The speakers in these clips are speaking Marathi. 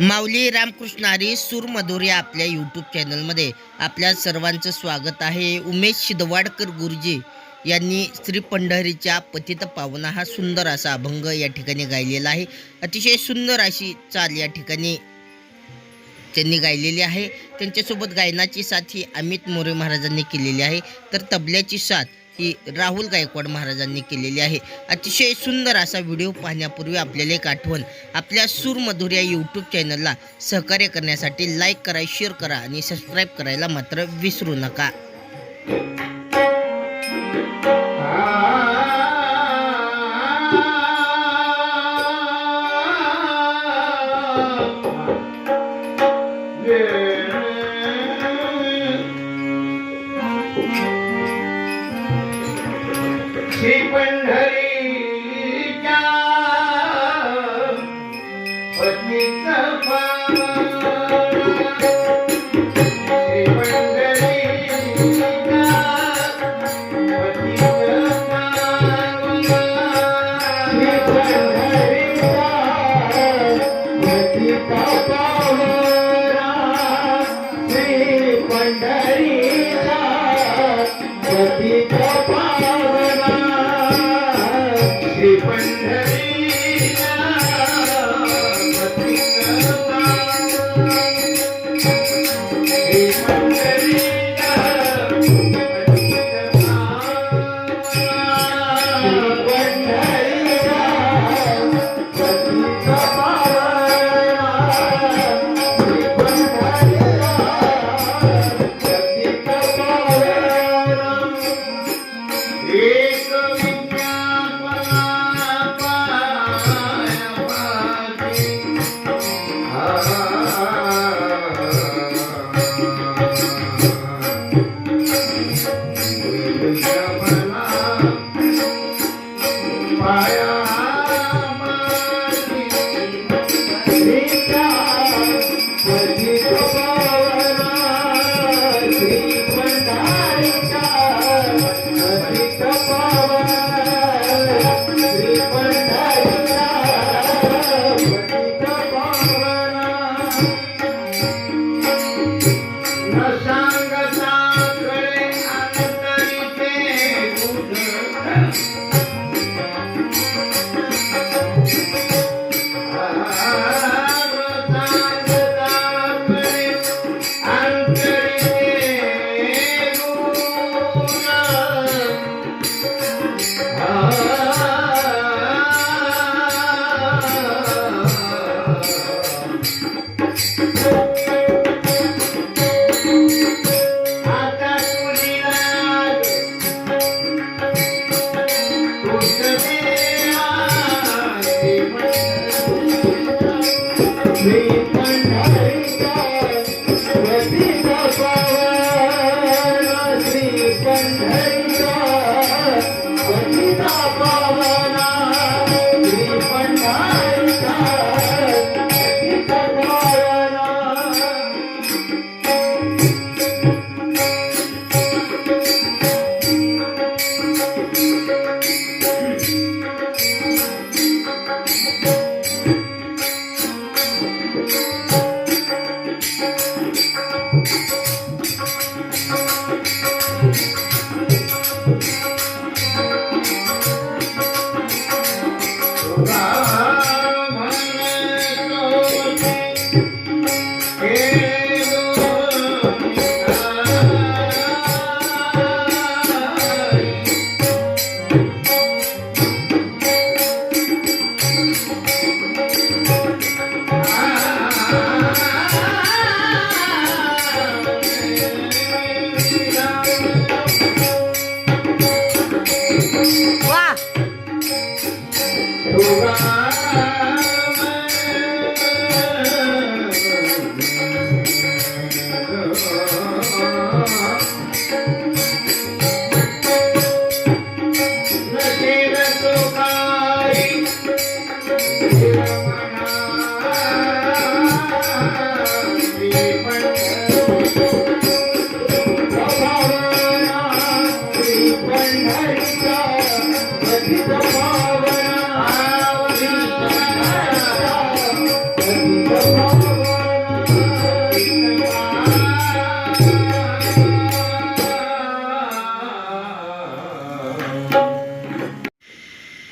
माऊली रामकृष्ण हरी सूरमधुर या आपल्या यूट्यूब चॅनलमध्ये आपल्या सर्वांचं स्वागत आहे. उमेश शिदवाडकर गुरुजी यांनी श्री पंढरीच्या पतित पावना हा सुंदर असा अभंग या ठिकाणी गायलेला आहे. अतिशय सुंदर अशी चाल या ठिकाणी त्यांनी गायलेली आहे. त्यांच्यासोबत गायनाची साथ ही अमित मोरे महाराजांनी केलेली आहे. तर तबल्याची साथ ही राहुल गायकवाड महाराजांनी केलेली आहे. अतिशय सुंदर असा व्हिडिओ पाहण्यापूर्वी आपल्याला एक आठवण आपल्या सूरमधुर या यूट्यूब चॅनलला सहकार्य करण्यासाठी लाईक करा शेअर करा आणि सबस्क्राईब करायला मात्र विसरू नका. श्री पंढरीच्या हरी fire. श्री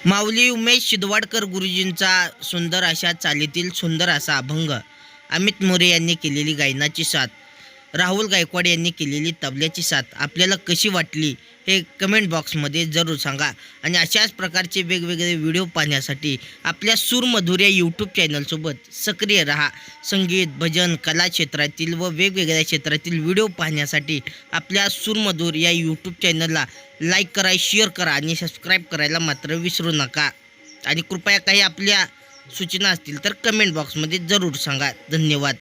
माऊली उमेश शिदवाडकर गुरुजींचा सुंदर अशा चालीतील सुंदर असा अभंग अमित मोरे यांनी केलेली गायनाची साथ. राहुल गायकवाड यांनी केलेली तबल्याची साथ आपल्याला कशी वाटली हे कमेंट बॉक्समध्ये जरूर सांगा. आणि अशाच प्रकारचे वेगवेगळे व्हिडिओ पाहण्यासाठी आपल्या सूरमधुर या यूट्यूब चॅनलसोबत सक्रिय रहा. संगीत भजन कला क्षेत्रातील व वेगवेगळ्या क्षेत्रातील व्हिडिओ पाहण्यासाठी आपल्या सूरमधुर या यूट्यूब चॅनलला लाईक करा शेअर करा आणि सबस्क्राईब करायला मात्र विसरू नका. आणि कृपया काही आपल्या सूचना असतील तर कमेंट बॉक्समध्ये जरूर सांगा. धन्यवाद.